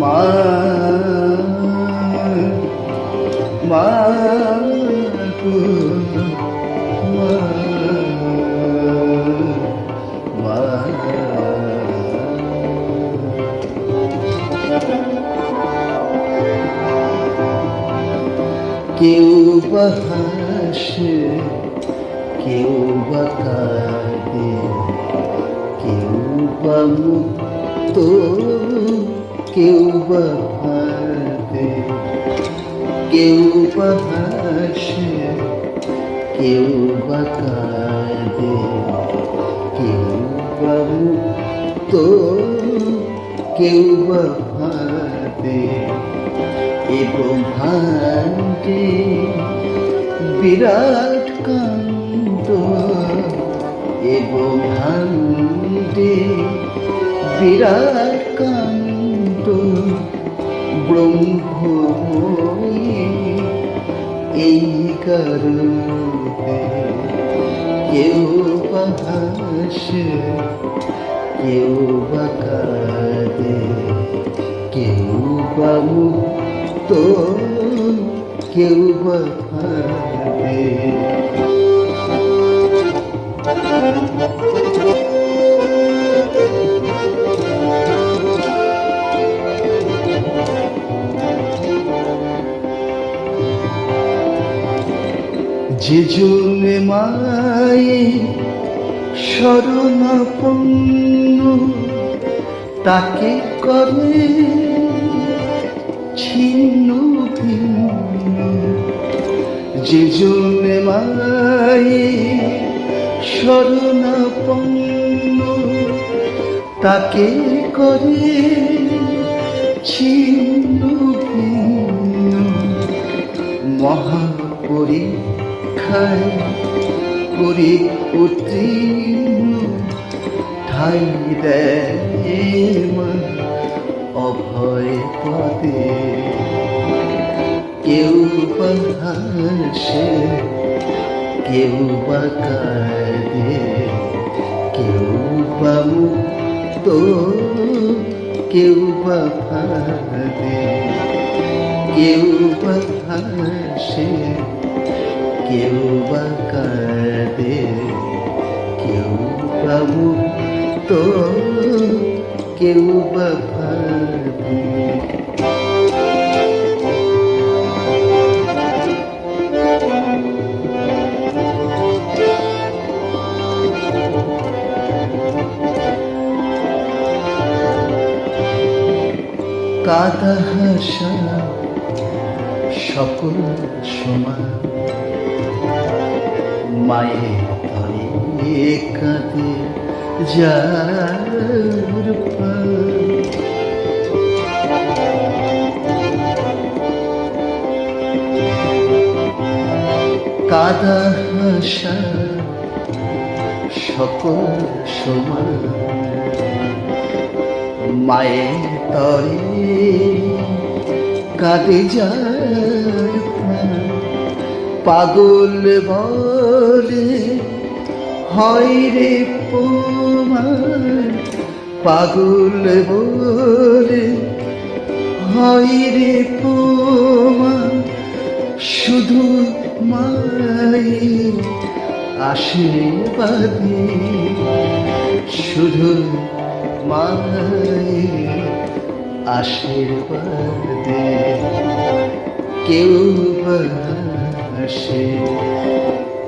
মা মা গো, মা মা কেউ বা হাসে কেউ বা কাঁদে কেউ বা মুক্ত কেউ বা হাতে কেউ বা হাসে কেউ বা কাঁদে কেউ বা মুক্ত কেউ বা হাতে এ ব্রহ্মাণ্ডে বিরাট কাণ্ড, এ ব্রহ্মাণ্ডে বিরাট এই কারণে কেউ বা হাসে কেউ বা কাঁদে কেউ বা মুক্ত কেউ বা ভাবে যে জন্যে মায়ে শরণাপন্ন, তাকে করে ছিন্ন ভিন্ন। যে জন্যে মায়ে শরণাপন্ন, তাকে করে ছিন্ন ভিন্ন। মহাপরীক্ষায় করে উত্তীর্ণ। ঠাই দেয় অভয় পদে। কেউ হাসে, কেউ বা কাঁদে, কেউ বা মুক্ত, কেউ বা ফাঁদে। কেউ বা হাসে কেউ বা কাঁদে কেউ বা মুক্ত কেউ বা ফাঁদে কাদা হাসা সকল সমান মায়ের তরে কাঁদে যার। কাদা হাসা সকল সমান মায়ের তরে কাঁদে প্রাণ। পাগল বলে, হয় রে পোমার পাগল বলে, হয় রে পোমার শুধু মায়ের আশীর্বাদে, শুধু মায়ের আশীর্বাদে। কেউ বা হাসে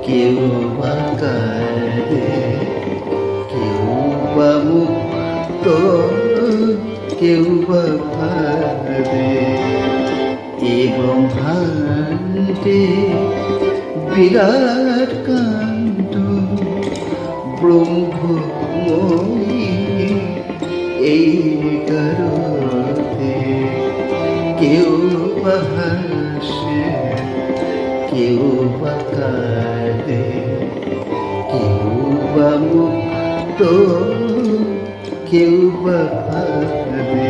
কেউ বা কাঁদে কেউ বা মুক্ত, কেউ বা ভাবে এবং ভান্ডে বিরাট কাণ্ড, ব্রহ্মময়ী এই কারণে কেউ হাসে। কেউ বা কেউ বা মুক্ত কেউ বা ভাবে।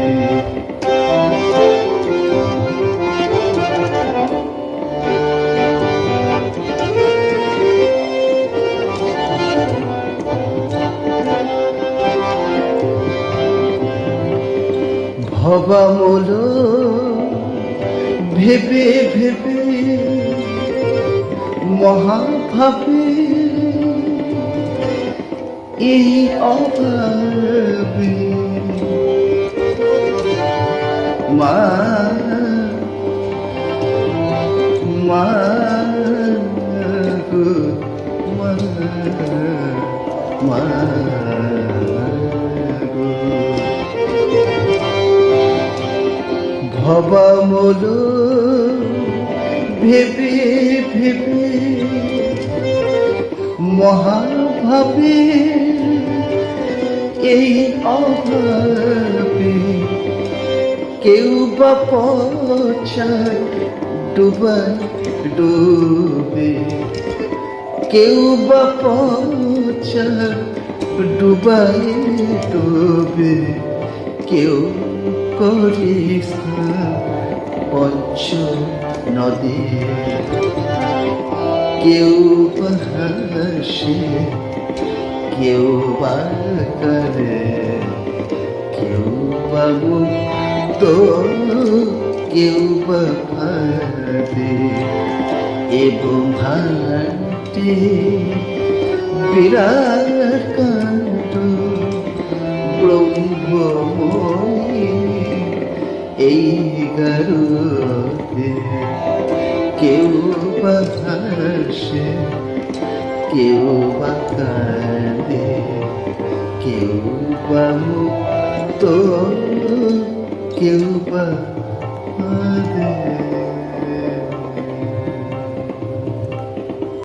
ভবামূল ভেবে ভেবে মহাভাবে এই অভাবে মা মা গো, মা মা গো। ভেবে ভেবে মহাভাবে এই অভাবে কেউ বা পচায় ডুবায় ডুবে। কেউ বা পচায় ডুবায় ডুবে। কেউ করিস পঞ্চ নদী। কেউ হাসে, কেউ বা করে, কেউ বা মুক্ত, কেউ বা এবং ভাটে বিরাট কাণ্ড, ব্রহ্মময়ী এই গারুতে কেউ বা হাসে কেউ বা কাঁদে কেউ বা মুক্ত কেউ বা কাঁদে